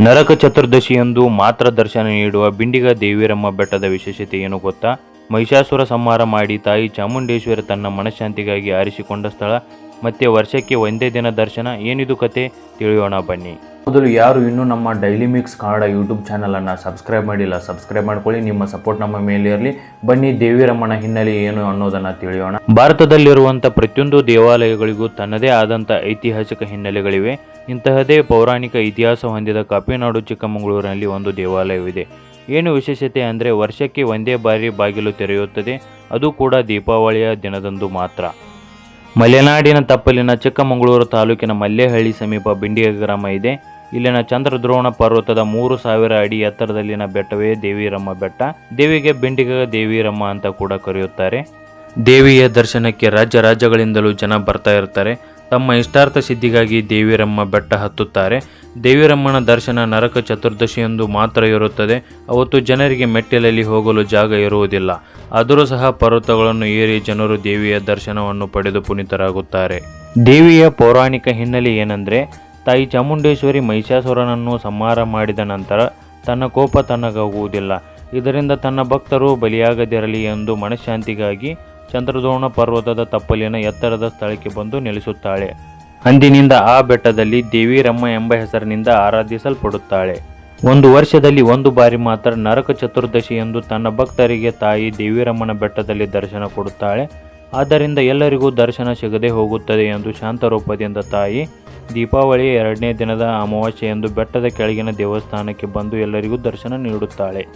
ನರಕ ಚತುರ್ದಶಿಯಂದು ಮಾತ್ರ ದರ್ಶನ ನೀಡುವ ಬಿಂಡಿಗ ದೇವಿರಮ್ಮ ಬೆಟ್ಟದ ವಿಶೇಷತೆ ಏನು ಗೊತ್ತಾ? ಮಹಿಷಾಸುರ ಸಂಹಾರ ಮಾಡಿ ತಾಯಿ ಚಾಮುಂಡೇಶ್ವರಿ ತನ್ನ ಮನಃಶಾಂತಿಗಾಗಿ ಆರಿಸಿಕೊಂಡ ಸ್ಥಳ. ಮತ್ತೆ ವರ್ಷಕ್ಕೆ ಒಂದೇ ದಿನ ದರ್ಶನ? ಏನಿದು ಕತೆ? ತಿಳಿಯೋಣ ಬನ್ನಿ. ಮೊದಲು ಯಾರು ಇನ್ನೂ ನಮ್ಮ ಡೈಲಿ ಮಿಕ್ಸ್ ಕನ್ನಡ ಯೂಟ್ಯೂಬ್ ಚಾನಲನ್ನು ಸಬ್ಸ್ಕ್ರೈಬ್ ಮಾಡಿಲ್ಲ ಸಬ್ಸ್ಕ್ರೈಬ್ ಮಾಡ್ಕೊಳ್ಳಿ. ನಿಮ್ಮ ಸಪೋರ್ಟ್ ನಮ್ಮ ಮೇಲೆ ಇರಲಿ. ಬನ್ನಿ ದೇವಿರಮ್ಮನ ಹಿನ್ನೆಲೆ ಏನು ಅನ್ನೋದನ್ನು ತಿಳಿಯೋಣ. ಭಾರತದಲ್ಲಿರುವಂಥ ಪ್ರತಿಯೊಂದು ದೇವಾಲಯಗಳಿಗೂ ತನ್ನದೇ ಆದಂಥ ಐತಿಹಾಸಿಕ ಹಿನ್ನೆಲೆಗಳಿವೆ. ಇಂತಹದೇ ಪೌರಾಣಿಕ ಇತಿಹಾಸ ಹೊಂದಿದ ಕಾಪಿನಾಡು ಚಿಕ್ಕಮಗಳೂರಿನಲ್ಲಿ ಒಂದು ದೇವಾಲಯವಿದೆ. ಏನು ವಿಶೇಷತೆ ಅಂದರೆ ವರ್ಷಕ್ಕೆ ಒಂದೇ ಬಾರಿ ಬಾಗಿಲು ತೆರೆಯುತ್ತದೆ. ಅದು ಕೂಡ ದೀಪಾವಳಿಯ ದಿನದಂದು ಮಾತ್ರ. ಮಲೆನಾಡಿನ ತಪ್ಪಲಿನ ಚಿಕ್ಕಮಗಳೂರು ತಾಲೂಕಿನ ಮಲ್ಲೇಹಳ್ಳಿ ಸಮೀಪ ಬಿಂಡಿಯ ಗ್ರಾಮ ಇದೆ. ಇಲ್ಲಿನ ಚಂದ್ರದ್ರೋಣ ಪರ್ವತದ ಮೂರು ಸಾವಿರ ಅಡಿ ಎತ್ತರದಲ್ಲಿನ ಬೆಟ್ಟವೇ ದೇವಿರಮ್ಮ ಬೆಟ್ಟ. ದೇವಿಗೆ ಬಿಂಡಿಗ ದೇವಿರಮ್ಮ ಅಂತ ಕೂಡ ಕರೆಯುತ್ತಾರೆ. ದೇವಿಯ ದರ್ಶನಕ್ಕೆ ರಾಜ್ಯ ರಾಜ್ಯಗಳಿಂದಲೂ ಜನ ಬರ್ತಾ ಇರ್ತಾರೆ. ತಮ್ಮ ಇಷ್ಟಾರ್ಥ ಸಿದ್ಧಿಗಾಗಿ ದೇವಿರಮ್ಮ ಬೆಟ್ಟ ಹತ್ತುತ್ತಾರೆ. ದೇವಿರಮ್ಮನ ದರ್ಶನ ನರಕ ಚತುರ್ದಶಿಯೊಂದು ಮಾತ್ರ ಇರುತ್ತದೆ. ಅವತ್ತು ಜನರಿಗೆ ಮೆಟ್ಟಿಲಲ್ಲಿ ಹೋಗಲು ಜಾಗ ಇರುವುದಿಲ್ಲ. ಆದರೂ ಸಹ ಪರ್ವತಗಳನ್ನು ಏರಿ ಜನರು ದೇವಿಯ ದರ್ಶನವನ್ನು ಪಡೆದು ಪುನೀತರಾಗುತ್ತಾರೆ. ದೇವಿಯ ಪೌರಾಣಿಕ ಹಿನ್ನೆಲೆ ಏನೆಂದರೆ ತಾಯಿ ಚಾಮುಂಡೇಶ್ವರಿ ಮಹಿಷಾಸುರನನ್ನು ಸಂಹಾರ ಮಾಡಿದ ನಂತರ ತನ್ನ ಕೋಪ ತನ್ನಗಾಗುವುದಿಲ್ಲ. ಇದರಿಂದ ತನ್ನ ಭಕ್ತರು ಬಲಿಯಾಗದಿರಲಿ ಎಂದು ಮನಃಶಾಂತಿಗಾಗಿ ಚಂದ್ರದ್ರೋಣ ಪರ್ವತದ ತಪ್ಪಲಿನ ಎತ್ತರದ ಸ್ಥಳಕ್ಕೆ ಬಂದು ನೆಲೆಸುತ್ತಾಳೆ. ಅಂದಿನಿಂದ ಆ ಬೆಟ್ಟದಲ್ಲಿ ದೇವಿರಮ್ಮ ಎಂಬ ಹೆಸರಿನಿಂದ ಆರಾಧಿಸಲ್ಪಡುತ್ತಾಳೆ. ಒಂದು ವರ್ಷದಲ್ಲಿ ಒಂದು ಬಾರಿ ಮಾತ್ರ ನರಕ ಚತುರ್ದಶಿ ಎಂದು ತನ್ನ ಭಕ್ತರಿಗೆ ತಾಯಿ ದೇವಿರಮ್ಮನ ಬೆಟ್ಟದಲ್ಲಿ ದರ್ಶನ ಕೊಡುತ್ತಾಳೆ. ಆದ್ದರಿಂದ ಎಲ್ಲರಿಗೂ ದರ್ಶನ ಸಿಗದೆ ಹೋಗುತ್ತದೆ ಎಂದು ಶಾಂತರೂಪದಿಂದ ತಾಯಿ ದೀಪಾವಳಿಯ ಎರಡನೇ ದಿನದ ಅಮಾವಾಸ್ಯೆ ಎಂದು ಬೆಟ್ಟದ ಕೆಳಗಿನ ದೇವಸ್ಥಾನಕ್ಕೆ ಬಂದು ಎಲ್ಲರಿಗೂ ದರ್ಶನ ನೀಡುತ್ತಾಳೆ.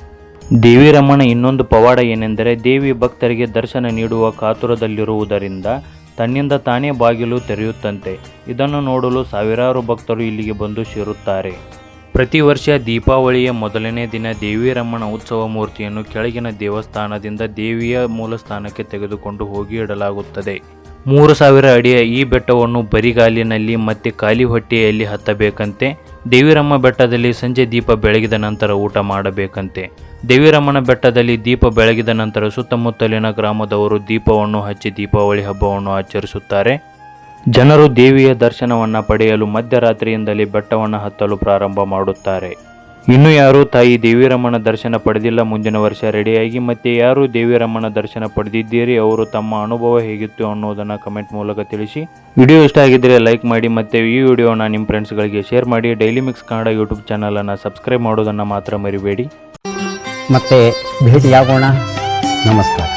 ದೇವಿರಮ್ಮನ ಇನ್ನೊಂದು ಪವಾಡ ಏನೆಂದರೆ ದೇವಿ ಭಕ್ತರಿಗೆ ದರ್ಶನ ನೀಡುವ ಕಾತುರದಲ್ಲಿರುವುದರಿಂದ ತನ್ನಿಂದ ತಾನೇ ಬಾಗಿಲು ತೆರೆಯುತ್ತಂತೆ. ಇದನ್ನು ನೋಡಲು ಸಾವಿರಾರು ಭಕ್ತರು ಇಲ್ಲಿಗೆ ಬಂದು ಸೇರುತ್ತಾರೆ. ಪ್ರತಿ ವರ್ಷ ದೀಪಾವಳಿಯ ಮೊದಲನೇ ದಿನ ದೇವಿರಮ್ಮನ ಉತ್ಸವ ಮೂರ್ತಿಯನ್ನು ಕೆಳಗಿನ ದೇವಸ್ಥಾನದಿಂದ ದೇವಿಯ ಮೂಲಸ್ಥಾನಕ್ಕೆ ತೆಗೆದುಕೊಂಡು ಹೋಗಿ ಇಡಲಾಗುತ್ತದೆ. ಮೂರು ಸಾವಿರ ಅಡಿಯ ಈ ಬೆಟ್ಟವನ್ನು ಬರಿಗಾಲಿನಲ್ಲಿ ಮತ್ತೆ ಖಾಲಿ ಹೊಟ್ಟೆಯಲ್ಲಿ ಹತ್ತಬೇಕಂತೆ. ದೇವಿರಮ್ಮ ಬೆಟ್ಟದಲ್ಲಿ ಸಂಜೆ ದೀಪ ಬೆಳಗಿದ ನಂತರ ಊಟ ಮಾಡಬೇಕಂತೆ. ದೇವಿರಮ್ಮನ ಬೆಟ್ಟದಲ್ಲಿ ದೀಪ ಬೆಳಗಿದ ನಂತರ ಸುತ್ತಮುತ್ತಲಿನ ಗ್ರಾಮದವರು ದೀಪವನ್ನು ಹಚ್ಚಿ ದೀಪಾವಳಿ ಹಬ್ಬವನ್ನು ಆಚರಿಸುತ್ತಾರೆ. ಜನರು ದೇವಿಯ ದರ್ಶನವನ್ನು ಪಡೆಯಲು ಮಧ್ಯರಾತ್ರಿಯಿಂದಲೇ ಬೆಟ್ಟವನ್ನು ಹತ್ತಲು ಪ್ರಾರಂಭ ಮಾಡುತ್ತಾರೆ. ಇನ್ನು ಯಾರು ತಾಯಿ ದೇವಿರಮ್ಮನ ದರ್ಶನ ಪಡೆದಿಲ್ಲ. ಮುಂದಿನ ವರ್ಷ ರೆಡಿಯಾಗಿ ಮತ್ತೆ ಯಾರು ದೇವಿರಮ್ಮನ ದರ್ಶನ ಪಡೆದಿದ್ದೀರಿ, ಅವರು ತಮ್ಮ ಅನುಭವ ಹೇಗಿತ್ತು ಅನ್ನೋದನ್ನು ಕಮೆಂಟ್ ಮೂಲಕ ತಿಳಿಸಿ. ವಿಡಿಯೋ ಇಷ್ಟ ಆಗಿದ್ದರೆ ಲೈಕ್ ಮಾಡಿ ಮತ್ತೆ ಈ ವಿಡಿಯೋನ ನಿಮ್ಮ ಫ್ರೆಂಡ್ಸ್ಗಳಿಗೆ ಶೇರ್ ಮಾಡಿ. ಡೈಲಿ ಮಿಕ್ಸ್ ಕನ್ನಡ ಯೂಟ್ಯೂಬ್ ಚಾನಲನ್ನು ಸಬ್ಸ್ಕ್ರೈಬ್ ಮಾಡೋದನ್ನು ಮಾತ್ರ ಮರಿಬೇಡಿ. ಮತ್ತೆ ಭೇಟಿಯಾಗೋಣ. ನಮಸ್ಕಾರ.